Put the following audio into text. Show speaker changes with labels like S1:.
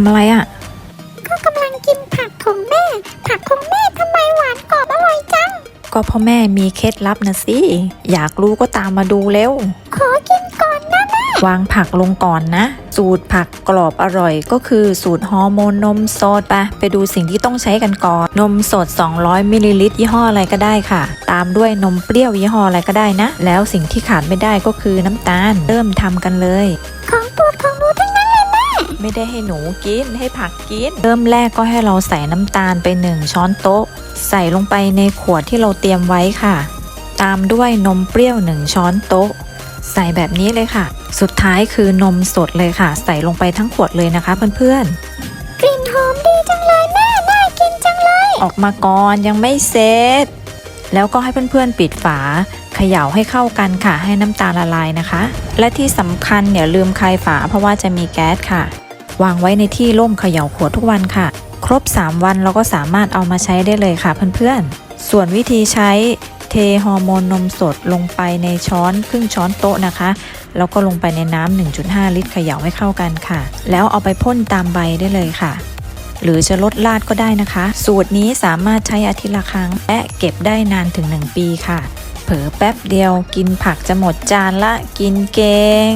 S1: ำอะไรอะ่ะ
S2: ก็กำลังกินผักของแม่ ผักของแม่ทำไมหวานกรอบอร่อยจัง
S1: ก็พ่อแม่มีเคล็ดลับนะสิ อยากรู้ก็ตามมาดูเร็ว
S2: ขอกินก่อนนะแม่
S1: วางผักลงก่อนนะ สูตรผักกรอบอร่อยก็คือสูตรฮอร์โมนนมสดไปไปดูสิ่งที่ต้องใช้กันก่อน นมสด 200มิลลิลิตรยี่ห้ออะไรก็ได้ค่ะ ตามด้วยนมเปรี้ยวยี่ห้ออะไรก็ได้นะ แล้วสิ่งที่ขาดไม่ได้ก็คือน้ำตาล เริ่มทำกันเลย
S2: ขอ
S1: ไม่ได้ให้หนูกินให้ผักกิน เริ่มแรกก็ให้เราใส่น้ำตาลไป 1 ช้อนโต๊ะ ใส่ลงไปในขวดที่เราเตรียมไว้ค่ะ ตามด้วยนมเปรี้ยว 1 ช้อนโต๊ะ ใส่แบบนี้เลยค่ะ สุดท้ายคือนมสดเลยค่ะ ใส่ลงไปทั้งขวดเลยนะคะเพื่อน
S2: กลิ่นหอมดีจังเลยแม่น่ากินจังเลย
S1: ๆออกมาก่อนยังไม่เสร็จแล้วก็ให้เพื่อนๆปิดฝาเขย่าให้เข้ากันค่ะ ให้น้ำตาลละลายนะคะ และที่สำคัญอย่าลืมคลายฝาเพราะว่าจะมีแก๊สค่ะ วางไว้ในที่ร่มเขย่าขวดทุกวันค่ะ ครบ 3 วันเราก็สามารถเอามาใช้ได้เลยค่ะเพื่อนๆ ส่วนวิธีใช้เทฮอร์โมนนมสดลงไปในช้อนครึ่งช้อนโต๊ะนะคะ แล้วก็ลงไปในน้ำ 1.5 ลิตรเขย่าให้เข้ากันค่ะ แล้วเอาไปพ่นตามใบได้เลยค่ะ หรือจะลดลาดก็ได้นะคะ สูตรนี้สามารถใช้อาทิตย์ละครั้ง และเก็บได้นานถึง 1 ปีค่ะ เผลอแป๊บเดียวกินผักจะหมดจานละกินเก่ง